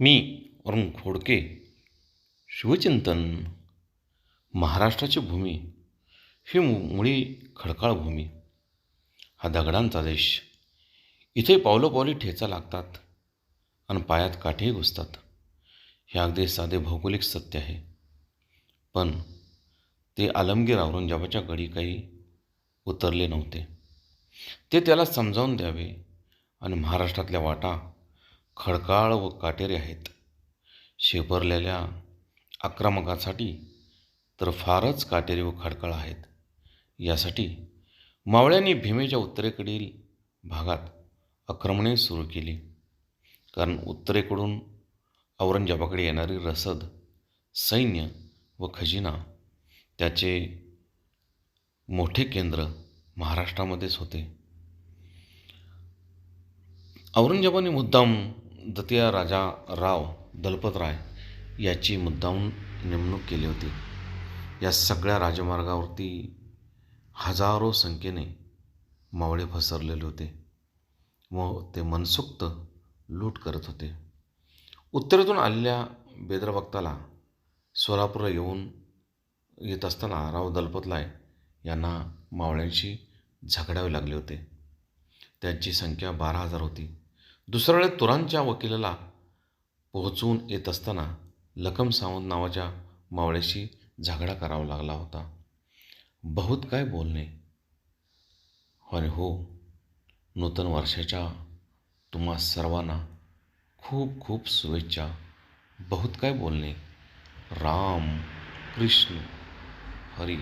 मी अरुण खोडके शिवचिंतन महाराष्ट्राची भूमी ही मुळी खडकाळ भूमी. हा दगडांचा देश. इथे पावलोपावली ठेचा लागतात आणि पायात काठीही घुसतात. हे अगदी साधे भौगोलिक सत्य आहे. पण ते आलमगीर औरंगजेबाच्या गडी काही उतरले नव्हते. ते त्याला समजावून द्यावे आणि महाराष्ट्रातल्या वाटा खडकाळ व काटेरी आहेत. शेपरलेल्या आक्रमकासाठी तर फारच काटेरी व खडकाळ आहेत. यासाठी मावळ्यांनी भीमेच्या उत्तरेकडील भागात आक्रमणे सुरू केली. कारण उत्तरेकडून औरंगजेबाकडे येणारी रसद सैन्य व खजिना त्याचे मोठे केंद्र महाराष्ट्रामध्येच होते. औरंगजेबाने मुद्दाम दतिया राजा राव दलपतराय याची मुद्दाहून नेमणूक केली होती. या सगळ्या राजमार्गावरती हजारो संख्येने मावळे पसरलेले होते व ते मनसोक्त लूट करत होते. उत्तरेतून आलेल्या बेदरभक्ताला सोलापूरला येऊन येत असताना राव दलपतलाय यांना मावळ्यांशी झगडावे लागले होते. त्यांची संख्या बारा हजार होती. दुसऱ्या तुरांच्या वकिलाला पोहोचून येत असताना लखम सावंत नावाच्या मावळ्याशी झगडा करावा लागला होता. बहुत काय बोलणे? आणि हो नूतन वर्षाच्या तुम्हा सर्वांना खूप खूप शुभेच्छा. बहुत काय बोलणे? राम कृष्ण हरी